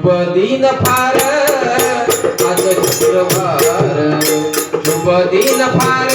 शुभ दिन फार आज शुक्रवार. शुभ दिन फार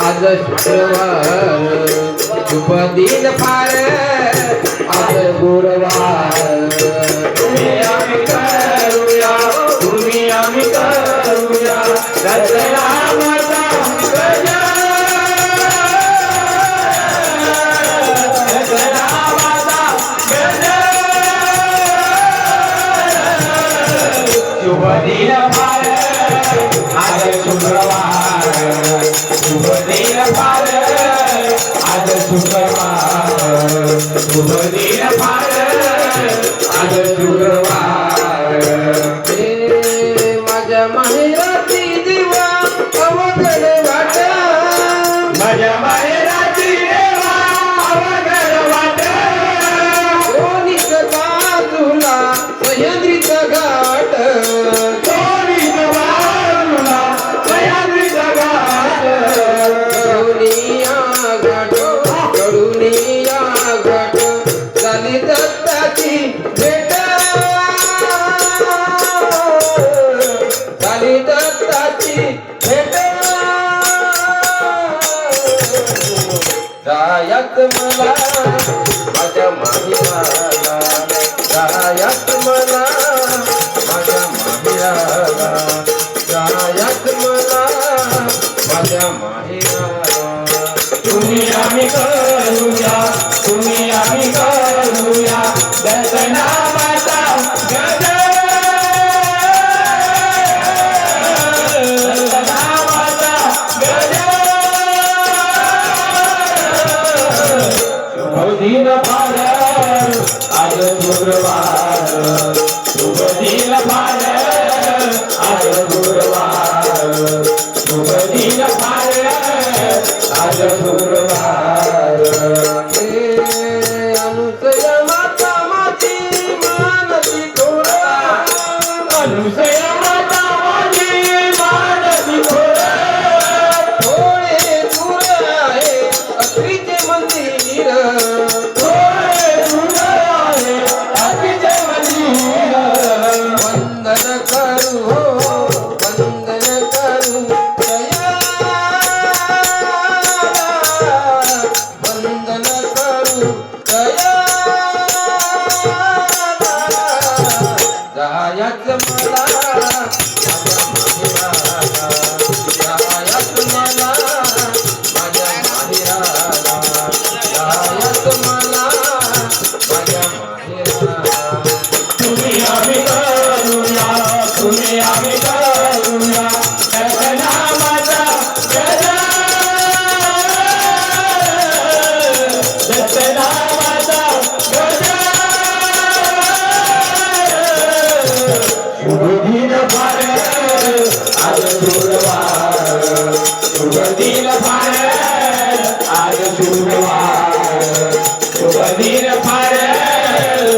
आज शुक्रवार. शुभ दिन फार आज गुरुवार. उपकार उपदीन फार आज तू जायात मला माझ्या माहिराला जायात मला माझ्या माहिराला जायात मला माझ्या माहिराला तुम्ही आम्ही करूया Senhor. तुम्ही आम्ही करूया तुम्ही आम्ही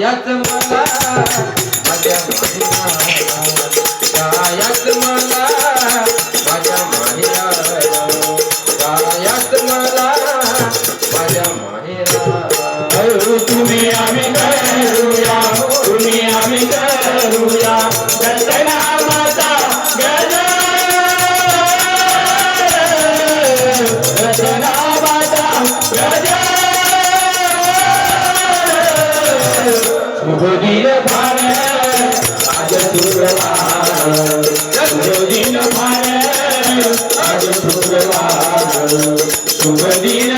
यात मला माझ्या माहिला गायत मला माझ्या माहिला गायत मला माझ्या माहिला. तुम्ही आम्ही उभोदिल भारत आज सुरवार उभोदिल भारत आज शुभ दिन